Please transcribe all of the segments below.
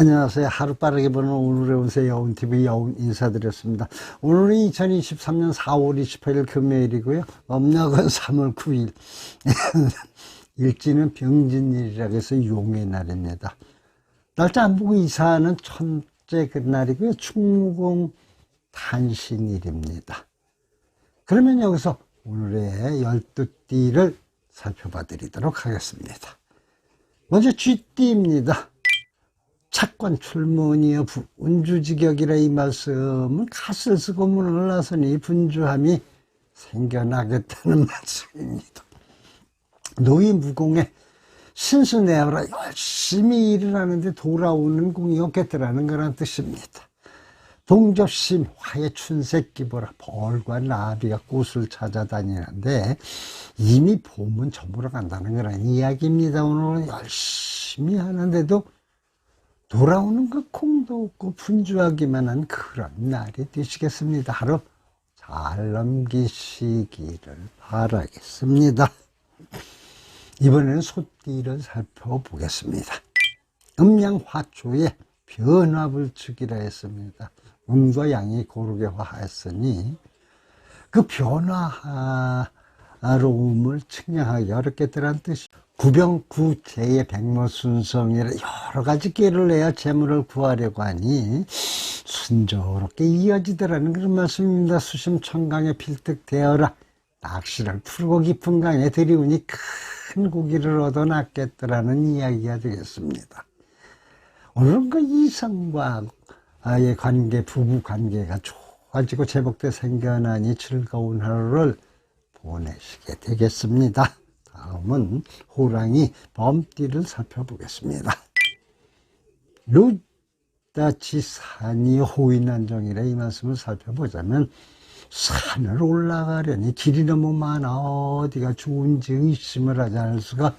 안녕하세요. 하루 빠르게 보는 오늘의 운세 여운TV 여운 인사드렸습니다. 오늘은 2023년 4월 28일 금요일이고요. 음력은 3월 9일. 일지는 병진일이라고 해서 용의 날입니다. 날짜 안 보고 이사하는 천째 그날이고요. 충공 탄신일입니다. 그러면 여기서 오늘의 열두 띠를 살펴봐 드리도록 하겠습니다. 먼저 쥐띠입니다. 착관 출문이여 운주지격이라 이 말씀은 갓을 쓰고 문을 나서니 분주함이 생겨나겠다는 말씀입니다. 노이 무공에 신수내어라 열심히 일을 하는데 돌아오는 공이 없겠더라는 거란 뜻입니다. 동접심 화의 춘색기보라 벌과 나비가 꽃을 찾아다니는데 이미 봄은 저물어 간다는 그런 이야기입니다. 오늘은 열심히 하는데도 돌아오는 그 콩도 없고 분주하기만 한 그런 날이 되시겠습니다. 하루 잘 넘기시기를 바라겠습니다. 이번에는 소띠를 살펴보겠습니다. 음양화초의 변화불축이라 했습니다. 음과 양이 고르게 화했으니 그 변화로움을 측량하기 어렵겠더란 뜻이 구병구제의 백모순성이라 여러 가지 끼를 내야 재물을 구하려고 하니 순조롭게 이어지더라는 그런 말씀입니다. 수심천강에 필득되어라 낚시를 풀고 깊은 강에 들이우니 큰 고기를 얻어 놨겠더라는 이야기가 되겠습니다. 오늘은 그 이성과의 관계, 부부 관계가 좋아지고 제복돼 생겨나니 즐거운 하루를 보내시게 되겠습니다. 다음은 호랑이 범띠를 살펴보겠습니다. 루다치 산이 호인안정이라 이 말씀을 살펴보자면 산을 올라가려니 길이 너무 많아 어디가 좋은지 의심을 하지 않을 수가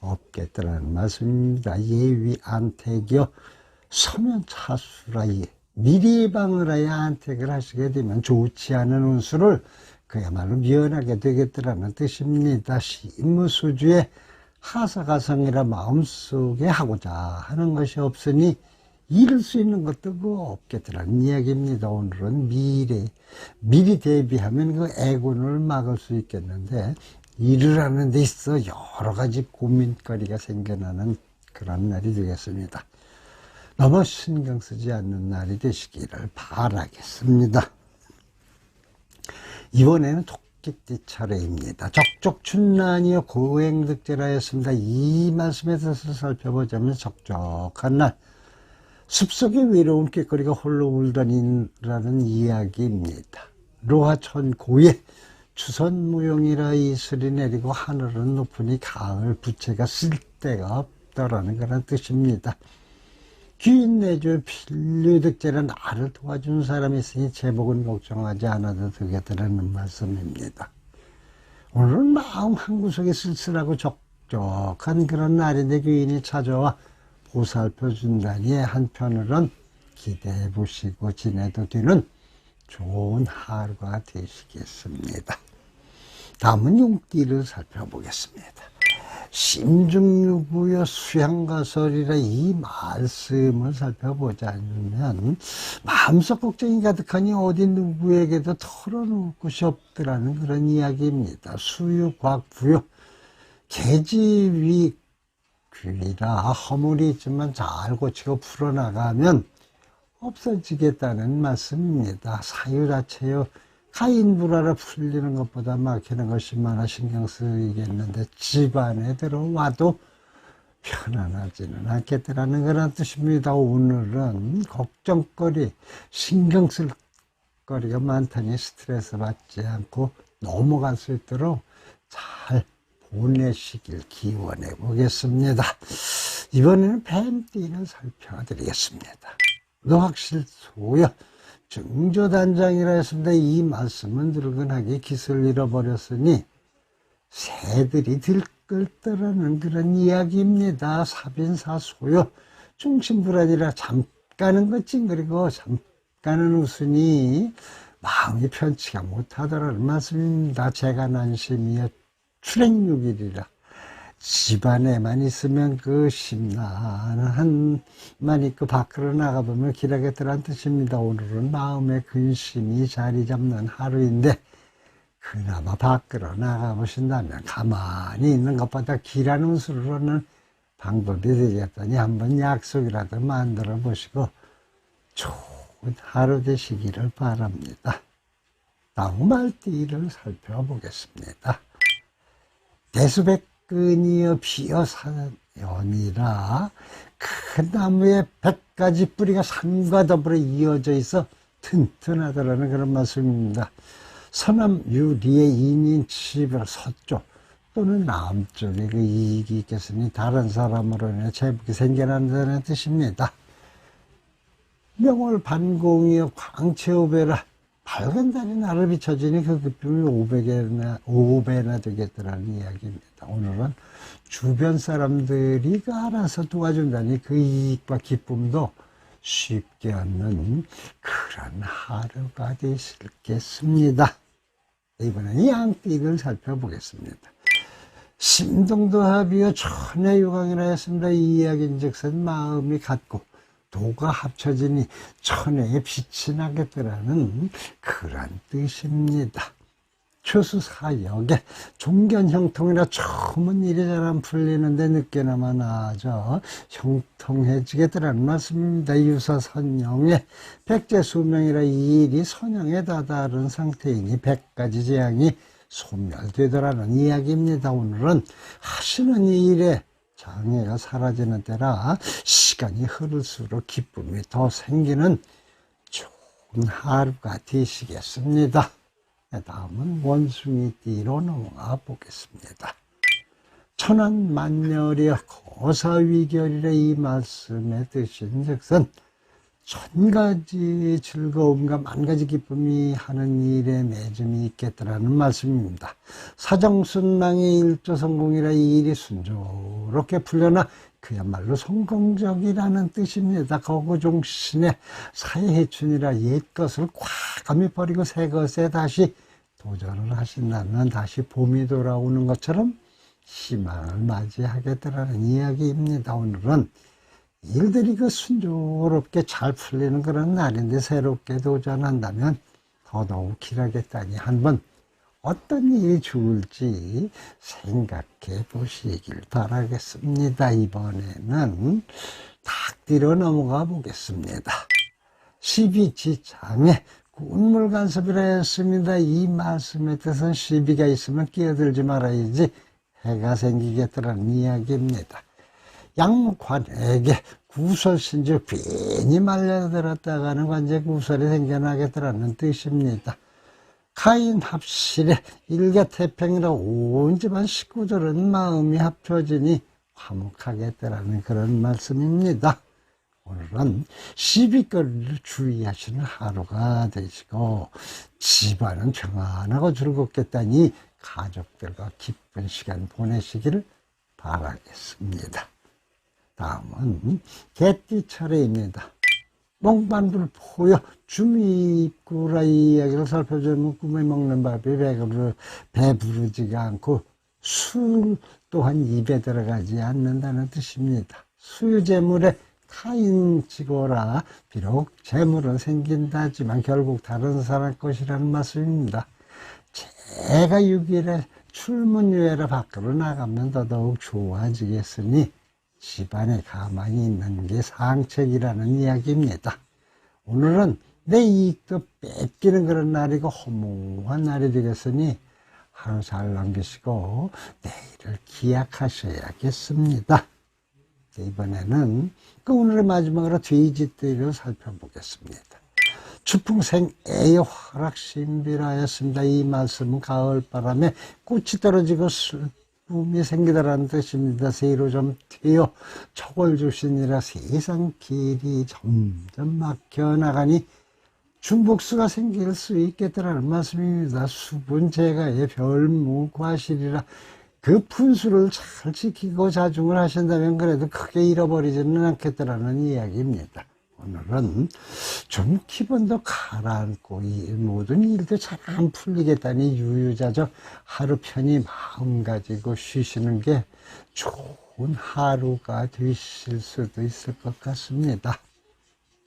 없겠다는 말씀입니다. 예위 안택이요 서면 차수라 미리 예방을 하여 안택을 하시게 되면 좋지 않은 운수를 그야말로 미연하게 되겠더라는 뜻입니다. 임무수주의 하사가성이라 마음속에 하고자 하는 것이 없으니 잃을 수 있는 것도 그 없겠더라는 이야기입니다. 오늘은 미래, 미리 대비하면 그 애군을 막을 수 있겠는데 일을 하는 데 있어 여러 가지 고민거리가 생겨나는 그런 날이 되겠습니다. 너무 신경 쓰지 않는 날이 되시기를 바라겠습니다. 이번에는 토끼띠 차례입니다. 적적춘난이요 고행득제라 했습니다. 이 말씀에 대해서 살펴보자면 적적한 날 숲속의 외로운 꾀거리가 홀로 울다니라는 이야기입니다. 로하천 고에 추선무용이라 이슬이 내리고 하늘은 높으니 가을 부채가 쓸 데가 없다라는 그런 뜻입니다. 귀인 내주 필류득제는 나를 도와준 사람이 있으니 제복은 걱정하지 않아도 되겠다는 말씀입니다. 오늘은 마음 한구석에 쓸쓸하고 적적한 그런 날인데 귀인이 찾아와 보살펴 준다니 한편으론 기대해 보시고 지내도 되는 좋은 하루가 되시겠습니다. 다음은 용띠를 살펴보겠습니다. 심중유부여 수양가설이라 이 말씀을 살펴보자면 마음속 걱정이 가득하니 어디 누구에게도 털어놓을 곳이 없더라는 그런 이야기입니다. 수유곽부여 계집이 귀라 허물이 있지만 잘 고치고 풀어나가면 없어지겠다는 말씀입니다. 사유자체요 가인불화를 풀리는 것보다 막히는 것이 많아 신경 쓰이겠는데 집안에 들어와도 편안하지는 않겠다라는 그런 뜻입니다. 오늘은 걱정거리, 신경 쓸 거리가 많다니 스트레스 받지 않고 넘어갈 수 있도록 잘 보내시길 기원해 보겠습니다. 이번에는 뱀띠를 살펴드리겠습니다. 노학실 소요. 증조단장이라 했습니다. 이 말씀은 늙은하게 깃을 잃어버렸으니 새들이 들끓더라는 그런 이야기입니다. 사빈사소요. 중심불안이라 잠깐은 것 찡그리고 잠깐은 웃으니 마음이 편치가 못하더라는 말씀입니다. 제가 난심이여 출행육일이라 집안에만 있으면 그 심란한만 있고 밖으로 나가보면 기라겠더란 뜻입니다. 오늘은 마음의 근심이 자리 잡는 하루인데 그나마 밖으로 나가보신다면 가만히 있는 것보다 길하는 수로는 방법이 되겠더니 한번 약속이라도 만들어 보시고 좋은 하루 되시기를 바랍니다. 다음 말띠를 살펴보겠습니다. 대수백 근이여 비어 사연이라 큰 나무에 백 가지 뿌리가 산과 더불어 이어져 있어 튼튼하다라는 그런 말씀입니다. 서남 유리의 인인 집을 서쪽 또는 남쪽에 그 이익이 있겠으니 다른 사람으로 인해 재복이 생겨난다는 뜻입니다. 명월 반공이여 광채오배라 밝은 달이 나를 비춰주니 그 기쁨이 500배나, 5배나 되겠더라는 이야기입니다. 오늘은 주변 사람들이 그 알아서 도와준다니 그 이익과 기쁨도 쉽게 얻는 그런 하루가 되시겠습니다. 이번에는 양띠를 살펴보겠습니다. 심동도 합이여 천혜유광이라 했습니다. 이 이야기인 즉슨 마음이 같고 도가 합쳐지니 천혜의 빛이 나겠더라는 그런 뜻입니다. 추수사역에 종견 형통이라 처음은 일이 잘안 풀리는데 늦게나마 나아져 형통해지겠더라는 말씀입니다. 유사선영에 백제수명이라 이 일이 선영에 다다른 상태이니 백가지 재앙이 소멸되더라는 이야기입니다. 오늘은 하시는 이 일에 장애가 사라지는 때라 시간이 흐를수록 기쁨이 더 생기는 좋은 하루가 되시겠습니다. 네, 다음은 원숭이띠로 넘어가 보겠습니다. 천안만열이여 고사위결이라 이 말씀에 드신 즉슨 천 가지 즐거움과 만 가지 기쁨이 하는 일에 매점이 있겠더라는 말씀입니다. 사정순망의 일조 성공이라 이 일이 순조롭게 풀려나 그야말로 성공적이라는 뜻입니다. 거구종신의 사회해춘이라 옛것을 과감히 버리고 새 것에 다시 도전을 하신다면 다시 봄이 돌아오는 것처럼 희망을 맞이하겠다라는 이야기입니다. 오늘은 일들이 그 순조롭게 잘 풀리는 그런 날인데 새롭게 도전한다면 더더욱 길하겠다니 한번 어떤 일이 좋을지 생각해 보시길 바라겠습니다. 이번에는 닭띠로 넘어가 보겠습니다. 12지 장에 군물 간섭이라 했습니다. 이 말씀의 뜻은 시비가 있으면 끼어들지 말아야지 해가 생기겠다는 이야기입니다. 양관에게 구설신지 괜히 말려들었다가는 관제 구설이 생겨나겠다는 뜻입니다. 카인 합실에 일가 태평이라 온 집안 식구들은 마음이 합쳐지니 화목하겠다라는 그런 말씀입니다. 오늘은 시비거리를 주의하시는 하루가 되시고 집안은 평안하고 즐겁겠다니 가족들과 기쁜 시간 보내시기를 바라겠습니다. 다음은 개띠 차례입니다. 몽반불 포여 주미입구라 이야기를 살펴주면 꿈에 먹는 밥이 배부르, 배부르지가 않고 술 또한 입에 들어가지 않는다는 뜻입니다. 수유재물에 타인치고라 비록 재물은 생긴다지만 결국 다른 사람 것이라는 말씀입니다. 제가 6일에 출문유예를 밖으로 나가면 더더욱 좋아지겠으니 집안에 가만히 있는 게 상책이라는 이야기입니다. 오늘은 내 이익도 뺏기는 그런 날이고 허무한 날이 되겠으니 하루 잘 남기시고 내일을 기약하셔야겠습니다. 이번에는 그 오늘의 마지막으로 돼지띠를 살펴보겠습니다. 추풍생 애의 화락신비라였습니다. 이 말씀은 가을바람에 꽃이 떨어지고 슬픔이 생기다라는 뜻입니다. 새로 좀 튀어 촉을 주시니라 세상 길이 점점 막혀 나가니 중복수가 생길 수 있겠다라는 말씀입니다. 수분 제가의 별무과실이라 그 분수를 잘 지키고 자중을 하신다면 그래도 크게 잃어버리지는 않겠다라는 이야기입니다. 오늘은 좀 기분도 가라앉고 이 모든 일도 잘 안 풀리겠다니 유유자적 하루 편히 마음 가지고 쉬시는 게 좋은 하루가 되실 수도 있을 것 같습니다.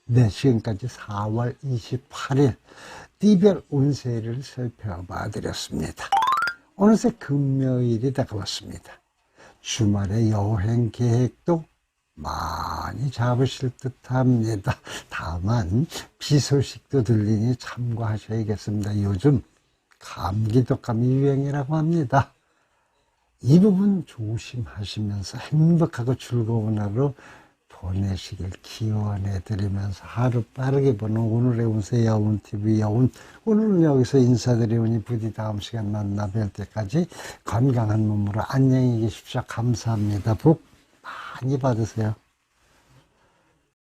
네, 지금까지 4월 28일 띠별 운세를 살펴봐 드렸습니다. 어느새 금요일이 다가왔습니다. 주말에 여행 계획도 많이 잡으실 듯 합니다. 다만, 비 소식도 들리니 참고하셔야겠습니다. 요즘 감기독감이 유행이라고 합니다. 이 부분 조심하시면서 행복하고 즐거운 하루 보내시길 기원해 드리면서 하루 빠르게 보는 오늘의 운세 여운TV 여운 오늘은 여기서 인사드리오니 부디 다음 시간 만나 뵐 때까지 건강한 몸으로 안녕히 계십시오. 감사합니다. 복 많이 받으세요.